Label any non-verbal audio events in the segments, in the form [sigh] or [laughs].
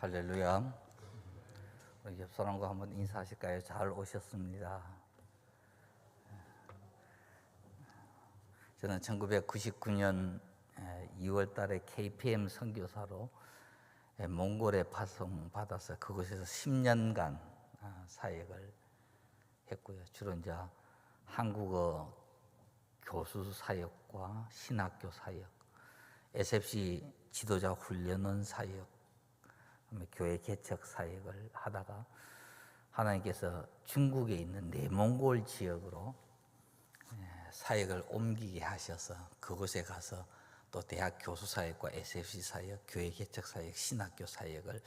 할렐루야. 우리 옆 사람과 한번 인사하실까요? 잘 오셨습니다. 저는 1999년 2월 달에 KPM 선교사로 예, 몽골에 파송받아서 그곳에서 10년간 아, 사역을 했고요. 주로 이제 한국어 교수 사역과 신학교 사역, SFC 지도자 훈련원 사역, 교회 개척 사역을 하다가 하나님께서 중국에 있는 내몽골 지역으로 예, 사역을 옮기게 하셔서 그곳에 가서 또 대학 교수 사역과 SFC 사역, 교회 개척 사역, 신학교 사역을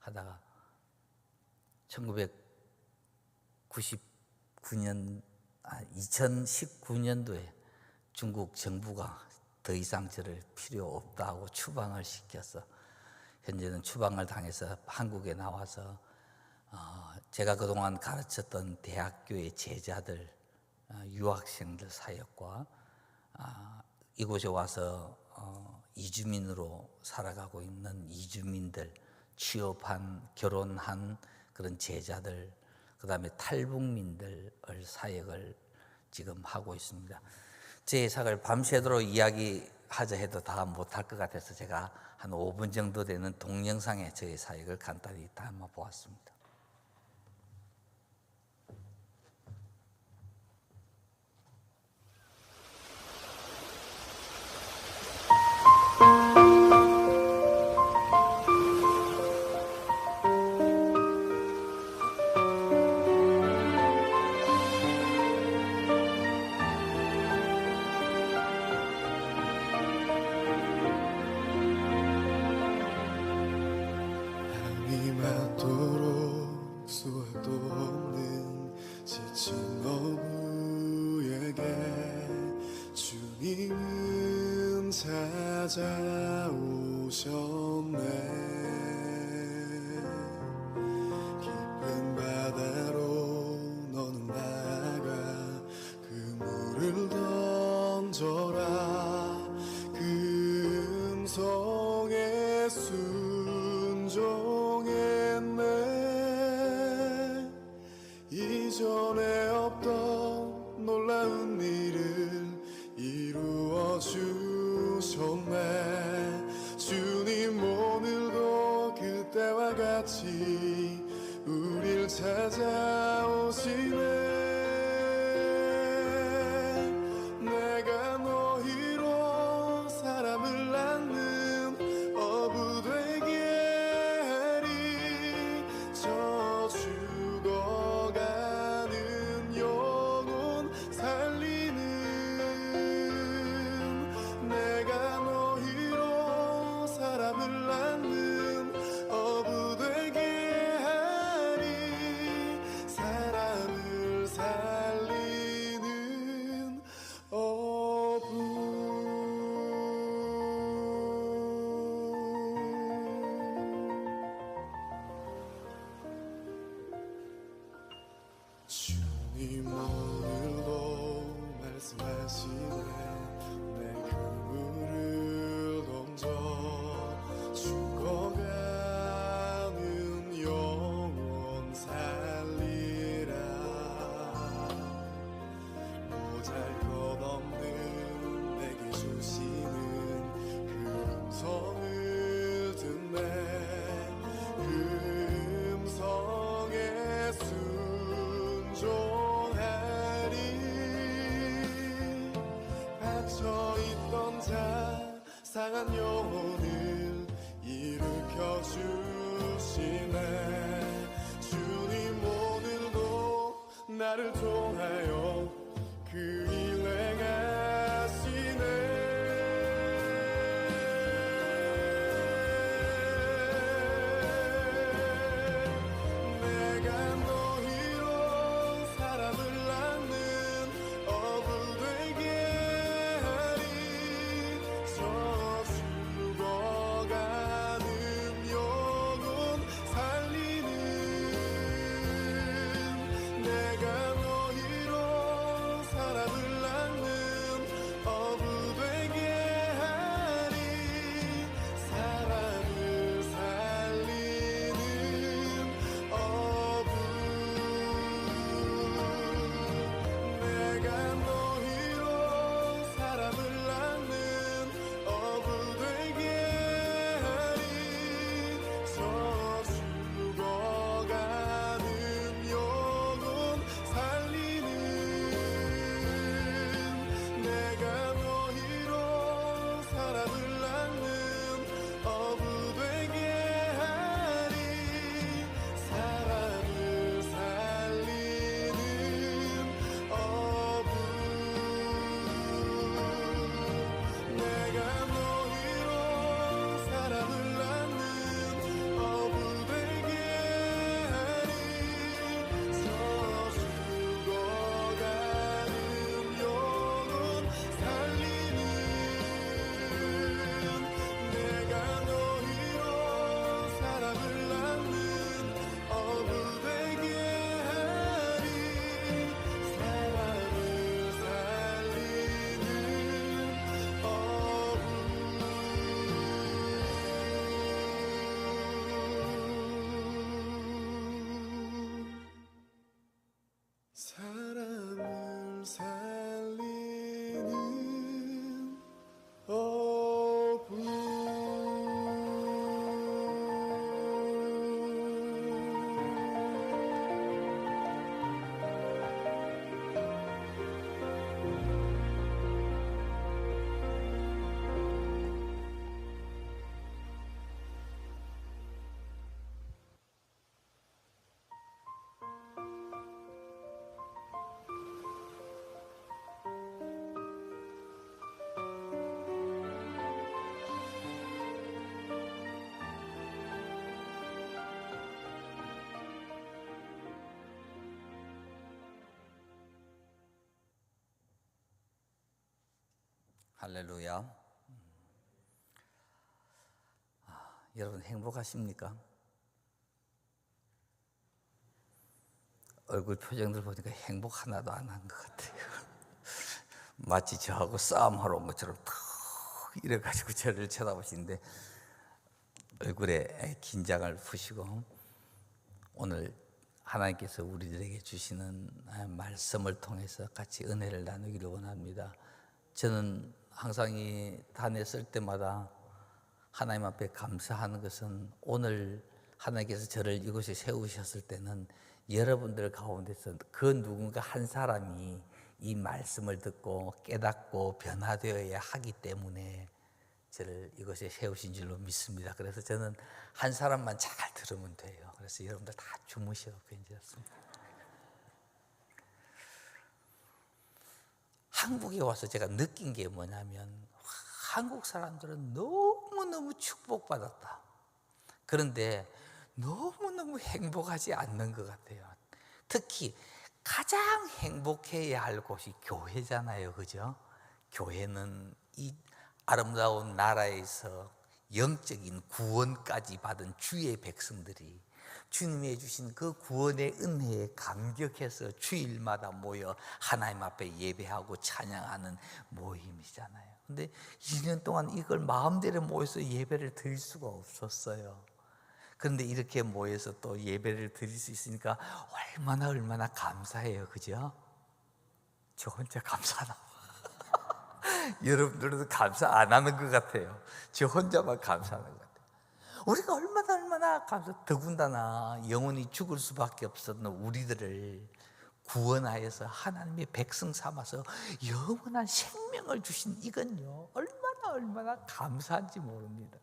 하다가 1999년 아 2019년도에 중국 정부가 더 이상 저를 필요 없다고 추방을 시켜서 현재는 추방을 당해서 한국에 나와서 어, 제가 그동안 가르쳤던 대학교의 제자들, 어, 유학생들 사역과 아, 이곳에 와서 어, 이주민으로 살아가고 있는 이주민들, 취업한, 결혼한 그런 제자들, 그 다음에 탈북민들 사역을 지금 하고 있습니다. 제 사역을 밤새도록 이야기하자 해도 다 못할 것 같아서 제가 한 5분 정도 되는 동영상에 저의 사역을 간단히 담아 보았습니다. 할렐루야. 음. 아, 여러분 행복하십니까? 얼굴 표정들 보니까 행복 하나도 안 한 것 같아요. [laughs] 마치 저하고 싸움하러 온 것처럼 탁 이래가지고 저를 쳐다보시는데 얼굴에 긴장을 푸시고 오늘 하나님께서 우리들에게 주시는 말씀을 통해서 같이 은혜를 나누기를 원합니다. 저는 항상 이 단에 쓸 때마다 하나님 앞에 감사하는 것은 오늘 하나님께서 저를 이곳에 세우셨을 때는 여러분들 가운데서 그 누군가 한 사람이 이 말씀을 듣고 깨닫고 변화되어야 하기 때문에 저를 이곳에 세우신 줄로 믿습니다. 그래서 저는 한 사람만 잘 들으면 돼요. 그래서 여러분들 다 주무셔도 괜찮습니다. 한국에 와서 제가 느낀 게 뭐냐면 한국 사람들은 너무너무 축복받았다. 그런데 너무너무 행복하지 않는 것 같아요. 특히 가장 행복해야 할 곳이 교회잖아요. 그죠? 교회는 이 아름다운 나라에서 영적인 구원까지 받은 주의 백성들이 주님이 해주신 그 구원의 은혜에 감격해서 주일마다 모여 하나님 앞에 예배하고 찬양하는 모임이잖아요. 근데 2년 동안 이걸 마음대로 모여서 예배를 드릴 수가 없었어요. 그런데 이렇게 모여서 또 예배를 드릴 수 있으니까 얼마나 얼마나 감사해요. 그죠? 저 혼자 감사하나 봐. [laughs] 여러분들도 감사 안 하는 것 같아요. 저 혼자만 감사하는 것 같아요. 우리가 얼마나 얼마나 감사, 더군다나 영원히 죽을 수밖에 없었던 우리들을 구원하여서 하나님의 백성 삼아서 영원한 생명을 주신 이건요, 얼마나 얼마나 감사한지 모릅니다.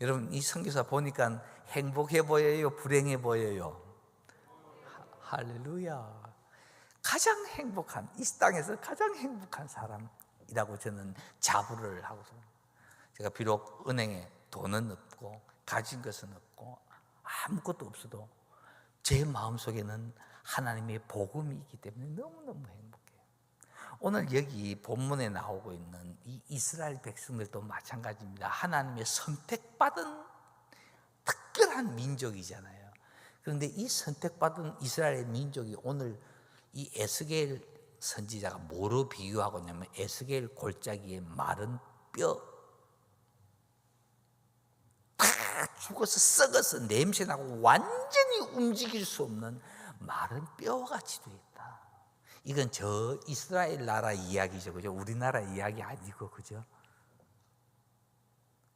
여러분, 이 성교사 보니까 행복해 보여요? 불행해 보여요? 하- 할렐루야. 가장 행복한, 이 땅에서 가장 행복한 사람이라고 저는 자부를 하고서 제가 비록 은행에 돈은 없고 가진 것은 없고 아무것도 없어도 제 마음속에는 하나님의 복음이 있기 때문에 너무너무 행복해요. 오늘 여기 본문에 나오고 있는 이 이스라엘 백성들도 마찬가지입니다. 하나님의 선택받은 특별한 민족이잖아요. 그런데 이 선택받은 이스라엘 민족이 오늘 이 에스겔 선지자가 뭐로 비유하고 있냐면 에스겔 골짜기에 마른 뼈 다 죽어서 썩어서 냄새나고 완전히 움직일 수 없는 마른 뼈와 같이 돼 있다. 이건 저 이스라엘 나라 이야기죠. 그죠? 우리나라 이야기 아니고 그죠?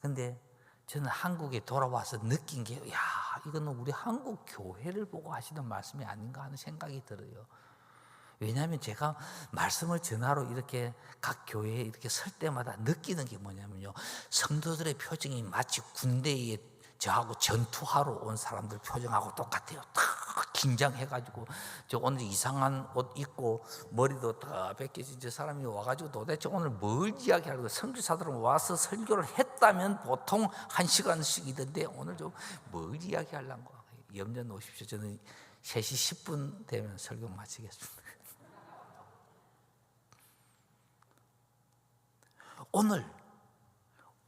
근데 저는 한국에 돌아와서 느낀 게, 야, 이거는 우리 한국 교회를 보고 하시는 말씀이 아닌가 하는 생각이 들어요. 왜냐하면 제가 말씀을 전하러 이렇게 각 교회에 이렇게 설 때마다 느끼는 게 뭐냐면요. 성도들의 표정이 마치 군대에 저하고 전투하러 온 사람들 표정하고 똑같아요. 다 긴장해가지고 저 오늘 이상한 옷 입고 머리도 다 벗겨진 저 사람이 와가지고 도대체 오늘 뭘 이야기하려고 성교사들은 와서 설교를 했다면 보통 한 시간씩이던데 오늘 좀 뭘 이야기하려고 염려 놓으십시오. 저는 3시 10분 되면 설교 마치겠습니다. 오늘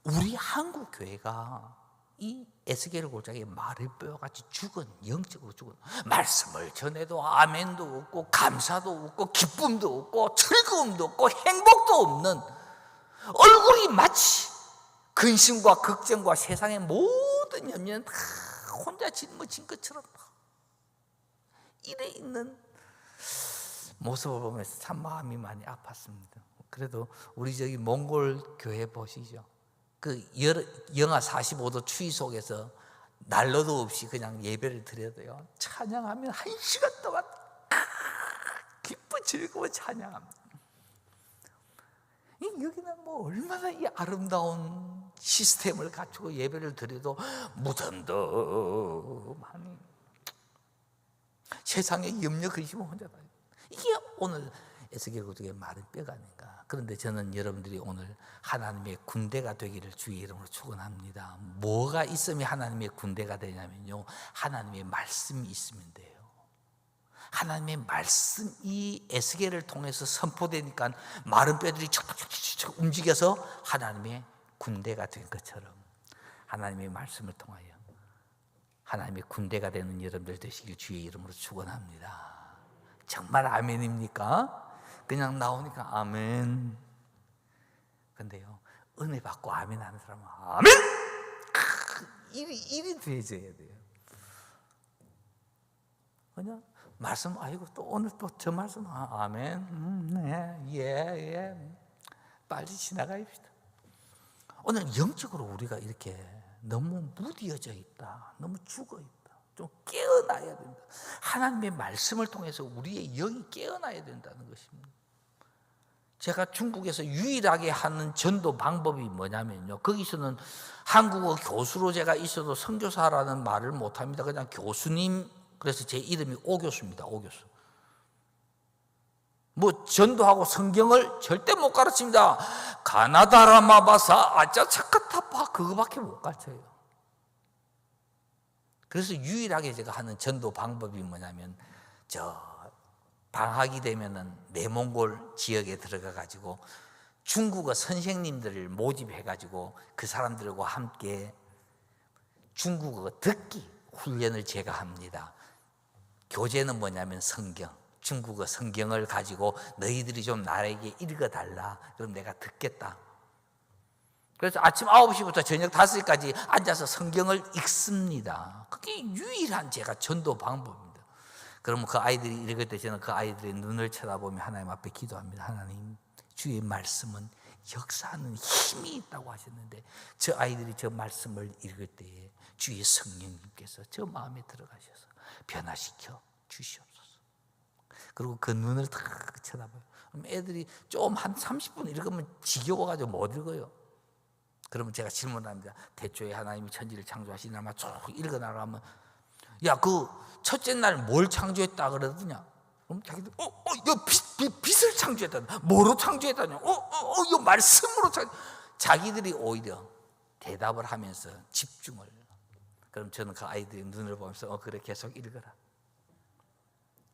우리 한국 교회가 이 에스겔 골짜기에 말을 뼈같이 죽은 영적으로 죽은 말씀을 전해도 아멘도 없고 감사도 없고 기쁨도 없고 즐거움도 없고 행복도 없는 얼굴이 마치 근심과 걱정과 세상의 모든 염려는 다 혼자 짊어진 것처럼 이래 있는 모습을 보면서 참 마음이 많이 아팠습니다. 그래도 우리 저기 몽골 교회 보시죠. 그 영하 45도 추위 속에서 난로도 없이 그냥 예배를 드려도요. 찬양하면 한 시간 동안 기뻐 즐거워 찬양합니다. 이 여기는 뭐 얼마나 이 아름다운 시스템을 갖추고 예배를 드려도 무덤덤하니 세상에 염려 근심을 혼자 다 이게 오늘 에스겔 고독의 말은 뼈가 아닌가. 그런데 저는 여러분들이 오늘 하나님의 군대가 되기를 주의 이름으로 축원합니다. 뭐가 있으면 하나님의 군대가 되냐면요. 하나님의 말씀이 있으면 돼요. 하나님의 말씀이 에스겔을 통해서 선포되니까 마른 뼈들이 척척척척 움직여서 하나님의 군대가 된 것처럼 하나님의 말씀을 통하여 하나님의 군대가 되는 여러분들 되시길 주의 이름으로 축원합니다. 정말 아멘입니까? 그냥 나오니까 아멘. 근데요 은혜 받고 아멘 하는 사람은 아멘. 크, 일이 되져야 돼요. 그냥 말씀 아이고 또 오늘 또 저 말씀 아, 아멘. 음, 네, 예, 예. 빨리 지나가입시다. 오늘 영적으로 우리가 이렇게 너무 무디어져 있다. 너무 죽어 있다. 좀 깨어나야 된다. 하나님의 말씀을 통해서 우리의 영이 깨어나야 된다는 것입니다. 제가 중국에서 유일하게 하는 전도 방법이 뭐냐면요. 거기서는 한국어 교수로 제가 있어도 선교사라는 말을 못 합니다. 그냥 교수님. 그래서 제 이름이 오 교수입니다. 오 교수. 뭐 전도하고 성경을 절대 못 가르칩니다. 가나다라마바사 아짜차카타파 그거밖에 못 가르쳐요. 그래서 유일하게 제가 하는 전도 방법이 뭐냐면 저 방학이 되면은 내몽골 지역에 들어가 가지고 중국어 선생님들을 모집해 가지고 그 사람들과 함께 중국어 듣기 훈련을 제가 합니다. 교재는 뭐냐면 성경. 중국어 성경을 가지고 너희들이 좀 나에게 읽어 달라. 그럼 내가 듣겠다. 그래서 아침 9시부터 저녁 5시까지 앉아서 성경을 읽습니다. 그게 유일한 제가 전도 방법입니다. 그러면 그 아이들이 읽을 때 저는 그 아이들의 눈을 쳐다보며 하나님 앞에 기도합니다. 하나님, 주의 말씀은 역사하는 힘이 있다고 하셨는데 저 아이들이 저 말씀을 읽을 때에 주의 성령님께서 저 마음에 들어가셔서 변화시켜 주시옵소서. 그리고 그 눈을 탁 쳐다봐요. 그럼 애들이 좀 한 30분 읽으면 지겨워가지고 못 읽어요. 그러면 제가 질문합니다. 대초에 하나님이 천지를 창조하시나마 쭉 읽어나가면 야 그 첫째 날 뭘 창조했다 그러더냐? 그럼 자기들 어, 어, 이거 빛을 창조했다. 뭐로 창조했다냐? 어, 어, 어, 이거 말씀으로 창. 자기들이 오히려 대답을 하면서 집중을. 그럼 저는 그 아이들의 눈을 보면서 어 그래 계속 읽어라.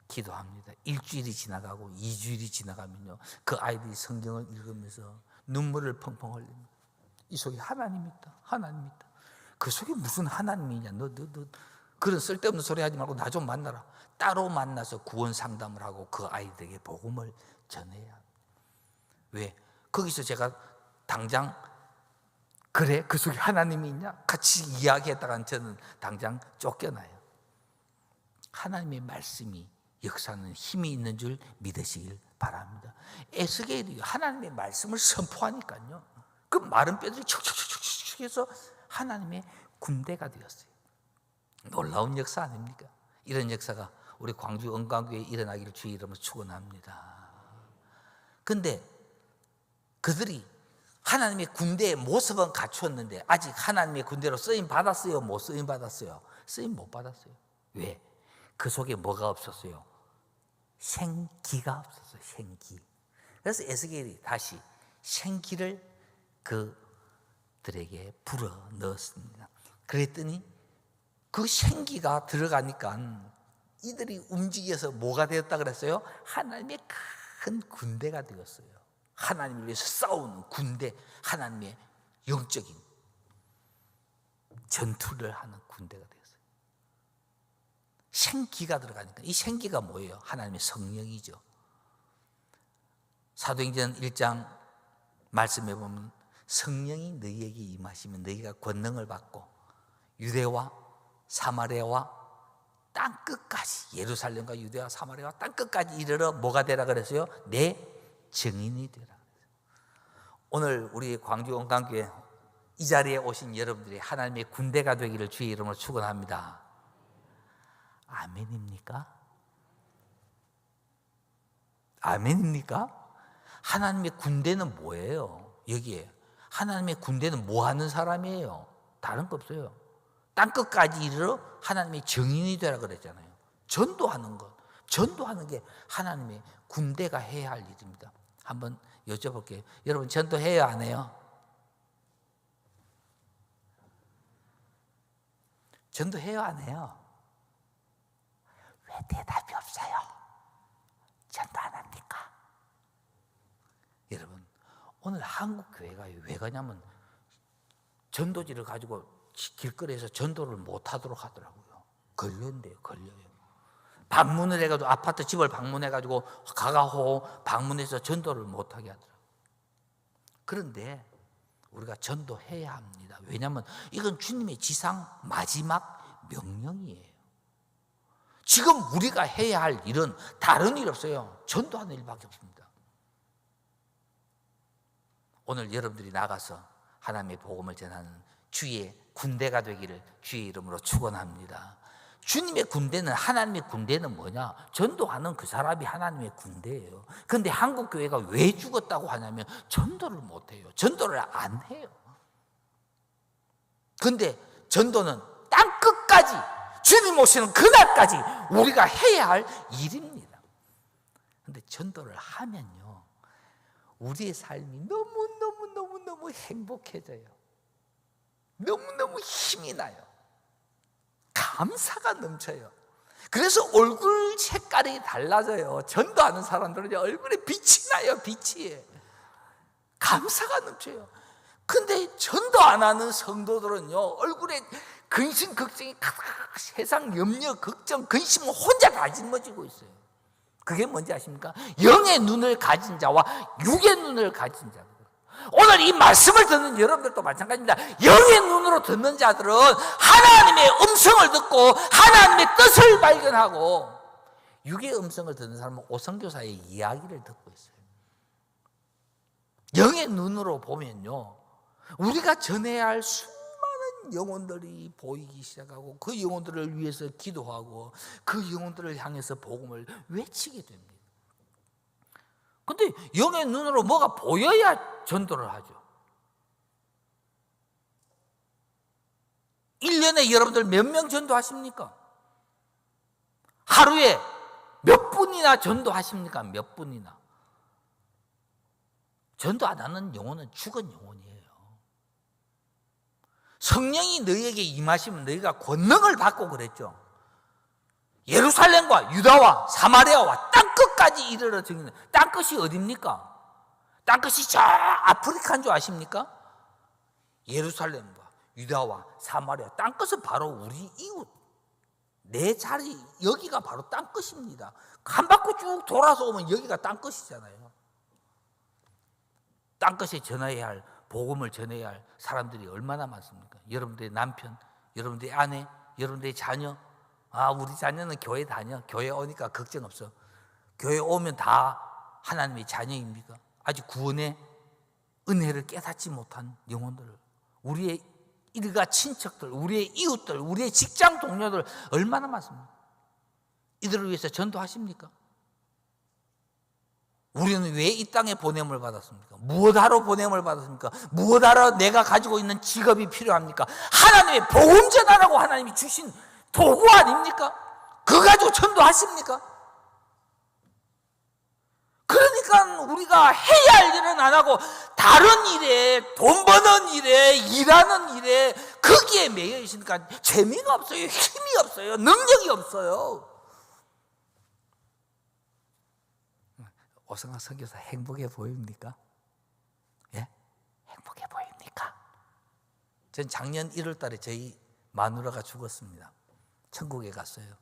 기도합니다. 일주일이 지나가고 이주일이 지나가면요. 그 아이들이 성경을 읽으면서 눈물을 펑펑 흘립니다. 이 속에 하나님 있다. 하나님 있다. 그 속에 무슨 하나님이냐. 너, 너, 너. 그런 쓸데없는 소리 하지 말고 나 좀 만나라. 따로 만나서 구원 상담을 하고 그 아이들에게 복음을 전해야. 왜? 거기서 제가 당장 그래? 그 속에 하나님이 있냐? 같이 이야기했다간 저는 당장 쫓겨나요. 하나님의 말씀이 역사는 힘이 있는 줄 믿으시길 바랍니다. 에스겔이 하나님의 말씀을 선포하니까요. 그 마른 뼈들이 척척척척척 해서 하나님의 군대가 되었어요. 놀라운 역사 아닙니까? 이런 역사가 우리 광주 은광교회에 일어나기를 주의 이름으로 축원합니다. 근데 그들이 하나님의 군대의 모습은 갖추었는데 아직 하나님의 군대로 쓰임 받았어요? 못 쓰임 받았어요? 쓰임 못 받았어요. 왜? 그 속에 뭐가 없었어요? 생기가 없었어요. 생기. 그래서 에스겔이 다시 생기를 그들에게 불어 넣었습니다. 그랬더니 그 생기가 들어가니까 이들이 움직여서 뭐가 되었다 그랬어요? 하나님의 큰 군대가 되었어요. 하나님을 위해서 싸우는 군대, 하나님의 영적인 전투를 하는 군대가 되었어요. 생기가 들어가니까 이 생기가 뭐예요? 하나님의 성령이죠. 사도행전 1장 말씀해 보면 성령이 너희에게 임하시면 너희가 권능을 받고 유대와 사마리아와 땅 끝까지 예루살렘과 유대와 사마리아와 땅 끝까지 이르러 뭐가 되라 그랬어요? 내 증인이 되라. 오늘 우리 광주 원광교회 이 자리에 오신 여러분들이 하나님의 군대가 되기를 주의 이름으로 축원합니다. 아멘입니까? 아멘입니까? 하나님의 군대는 뭐예요? 여기에 하나님의 군대는 뭐 하는 사람이에요? 다른 거 없어요. 땅 끝까지 이르러 하나님의 정인이 되라 그랬잖아요. 전도하는 것. 전도하는 게 하나님의 군대가 해야 할 일입니다. 한번 여쭤볼게요. 여러분 전도해요, 안 해요? 전도해요, 안 해요? 왜 대답이 없어요? 전도 안 합니까? 여러분, 오늘 한국 교회가 왜 가냐면 전도지를 가지고 길거리에서 전도를 못 하도록 하더라고요. 걸린대요, 걸려요. 방문을 해가지고 아파트 집을 방문해가지고 가가호 방문해서 전도를 못하게 하더라고요. 그런데 우리가 전도해야 합니다. 왜냐하면 이건 주님의 지상 마지막 명령이에요. 지금 우리가 해야 할 일은 다른 일 없어요. 전도하는 일밖에 없습니다. 오늘 여러분들이 나가서 하나님의 복음을 전하는 주의 군대가 되기를 주의 이름으로 축원합니다. 주님의 군대는 하나님의 군대는 뭐냐? 전도하는 그 사람이 하나님의 군대예요. 그런데 한국 교회가 왜 죽었다고 하냐면 전도를 못 해요. 전도를 안 해요. 근데 전도는 땅 끝까지 주님 오시는 그날까지 우리가 해야 할 일입니다. 근데 전도를 하면요. 우리의 삶이 너무너무너무너무 행복해져요. 너무너무 힘이 나요. 감사가 넘쳐요. 그래서 얼굴 색깔이 달라져요. 전도하는 사람들은 얼굴에 빛이 나요, 빛이. 감사가 넘쳐요. 근데 전도 안 하는 성도들은요, 얼굴에 근심, 걱정이 가득 세상 염려, 걱정, 근심은 혼자 다 짊어지고 있어요. 그게 뭔지 아십니까? 영의 눈을 가진 자와 육의 눈을 가진 자. 오늘 이 말씀을 듣는 여러분들도 마찬가지입니다. 영의 눈으로 듣는 자들은 하나님의 음성을 듣고 하나님의 뜻을 발견하고 육의 음성을 듣는 사람은 오성교사의 이야기를 듣고 있어요. 영의 눈으로 보면요. 우리가 전해야 할 수많은 영혼들이 보이기 시작하고 그 영혼들을 위해서 기도하고 그 영혼들을 향해서 복음을 외치게 됩니다. 근데 영의 눈으로 뭐가 보여야 전도를 하죠. 1년에 여러분들 몇 명 전도하십니까? 하루에 몇 분이나 전도하십니까? 몇 분이나? 전도 안 하는 영혼은 죽은 영혼이에요. 성령이 너희에게 임하시면 너희가 권능을 받고 그랬죠. 예루살렘과 유다와 사마리아와 땅 끝까지 이르러 정리는 땅끝이 어딥니까? 땅끝이 저 아프리카인 줄 아십니까? 예루살렘과 유다와 사마리아 땅끝은 바로 우리 이웃 내 자리 여기가 바로 땅끝입니다. 한 바퀴 쭉 돌아서 오면 여기가 땅끝이잖아요. 땅끝에 전해야 할 복음을 전해야 할 사람들이 얼마나 많습니까? 여러분들의 남편, 여러분들의 아내, 여러분들의 자녀. 아, 우리 자녀는 교회 다녀. 교회 오니까 걱정 없어. 교회 오면 다 하나님의 자녀입니까? 아직 구원의 은혜를 깨닫지 못한 영혼들. 우리의 일가 친척들, 우리의 이웃들, 우리의 직장 동료들 얼마나 많습니까? 이들을 위해서 전도하십니까? 우리는 왜 이 땅에 보냄을 받았습니까? 무엇하러 보냄을 받았습니까? 무엇하러 내가 가지고 있는 직업이 필요합니까? 하나님의 복음 전하라고 하나님이 주신 도구 아닙니까? 그거 가지고 전도하십니까? 그러니까 우리가 해야 할 일은 안 하고 다른 일에 돈 버는 일에 일하는 일에 거기에 매여 있으니까 재미가 없어요. 힘이 없어요. 능력이 없어요. 오성환 선교사 행복해 보입니까? 예? 행복해 보입니까? 전 작년 1월 달에 저희 마누라가 죽었습니다. 천국에 갔어요.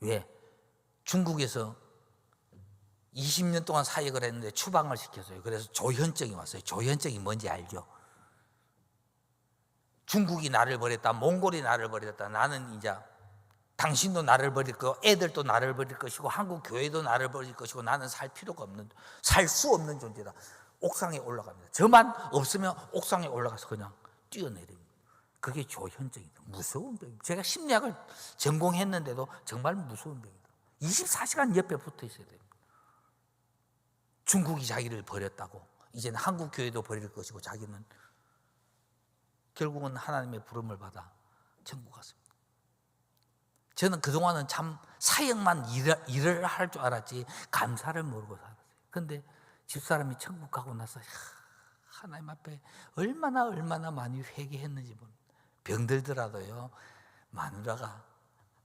왜? 중국에서 20년 동안 사역을 했는데 추방을 시켰어요. 그래서 조현증이 왔어요. 조현증이 뭔지 알죠? 중국이 나를 버렸다, 몽골이 나를 버렸다. 나는 이제 당신도 나를 버릴 거, 애들도 나를 버릴 것이고 한국 교회도 나를 버릴 것이고 나는 살 필요가 없는 살 수 없는 존재다. 옥상에 올라갑니다. 저만 없으면 옥상에 올라가서 그냥 뛰어내립니다. 그게 조현증이다. 무서운 병. 제가 심리학을 전공했는데도 정말 무서운 병이다. 24시간 옆에 붙어 있어야 됩니다. 중국이 자기를 버렸다고 이제는 한국 교회도 버릴 것이고 자기는 결국은 하나님의 부름을 받아 천국 갔습니다. 저는 그동안은 참 사역만 일을, 일을 할 줄 알았지 감사를 모르고 살았어요. 근데 집사람이 천국 가고 나서 야, 하나님 앞에 얼마나 얼마나 많이 회개했는지 모릅니다. 병들더라도요 마누라가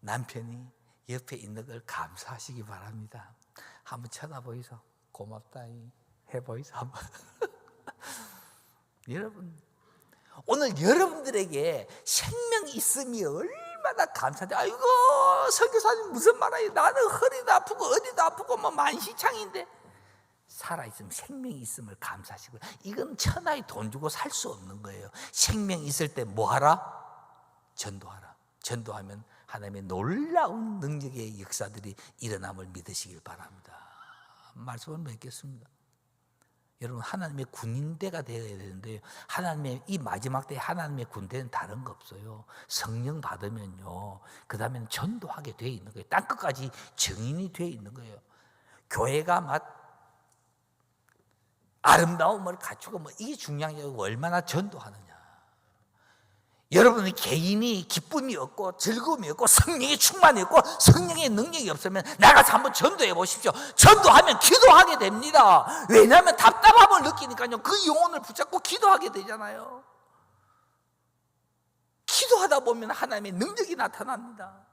남편이 옆에 있는 걸 감사하시기 바랍니다. 한번 쳐다보이소. 고맙다이 해보이소. [laughs] 여러분, 오늘 여러분들에게 생명이 있음이 얼마나 감사한데, 아이고, 설교사님 무슨 말이에요? 나는 허리도 아프고, 어디도 아프고, 뭐 만시창인데. 살아있으면 생명이 있음을 감사하시고요. 이건 천하에 돈 주고 살 수 없는 거예요. 생명 있을 때 뭐 하라? 전도하라. 전도하면 하나님의 놀라운 능력의 역사들이 일어남을 믿으시길 바랍니다. 말씀을 맺겠습니다. 여러분 하나님의 군인대가 되어야 되는데 하나님의 이 마지막 때 하나님의 군대는 다른 거 없어요. 성령 받으면요. 그 다음에는 전도하게 돼 있는 거예요. 땅 끝까지 증인이 돼 있는 거예요. 교회가 막 아름다움을 갖추고 뭐 이게 중요한 게 얼마나 전도하느냐. 여러분의 개인이 기쁨이 없고 즐거움이 없고 성령의 충만이 없고 성령의 능력이 없으면 나가서 한번 전도해 보십시오. 전도하면 기도하게 됩니다. 왜냐하면 답답함을 느끼니까요. 그 영혼을 붙잡고 기도하게 되잖아요. 기도하다 보면 하나님의 능력이 나타납니다.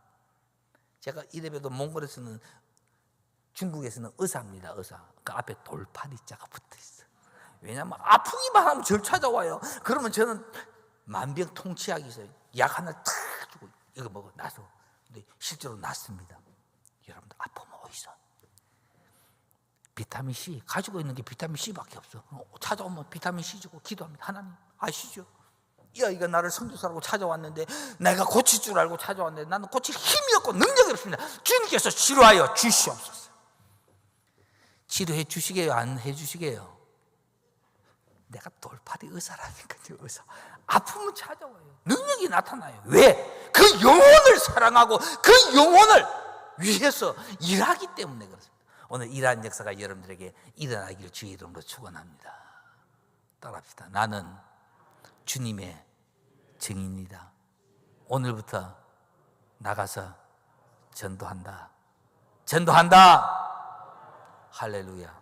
제가 이래봬도 몽골에서는 중국에서는 의사입니다. 의사. 그 앞에 돌파리자가 붙어 있어. 왜냐하면 아프기만 하면 절 찾아와요. 그러면 저는 만병통치약이 있어요. 약 하나 탁 주고 이거 먹어 놔서. 근데 실제로 낫습니다. 여러분들 아프면 어디서? 비타민 C 가지고 있는 게 비타민 C밖에 없어. 어, 찾아오면 비타민 C 주고 기도합니다. 하나님 아시죠? 야 이거 나를 성교사라고 찾아왔는데 내가 고칠 줄 알고 찾아왔는데 나는 고칠 힘이 없고 능력이 없습니다. 주님께서 치료하여 주시옵소서. 치료해 주시게요, 안 해 주시게요? 내가 돌팔이 의사라니까요, 의사. 아프면 찾아와요. 능력이 나타나요. 왜? 그 영혼을 사랑하고 그 영혼을 위해서 일하기 때문에 그렇습니다. 오늘 이러한 역사가 여러분들에게 일어나기를 주의 이름으로 축원합니다. 따라합시다. 나는 주님의 증인이다. 오늘부터 나가서 전도한다. 전도한다. 할렐루야.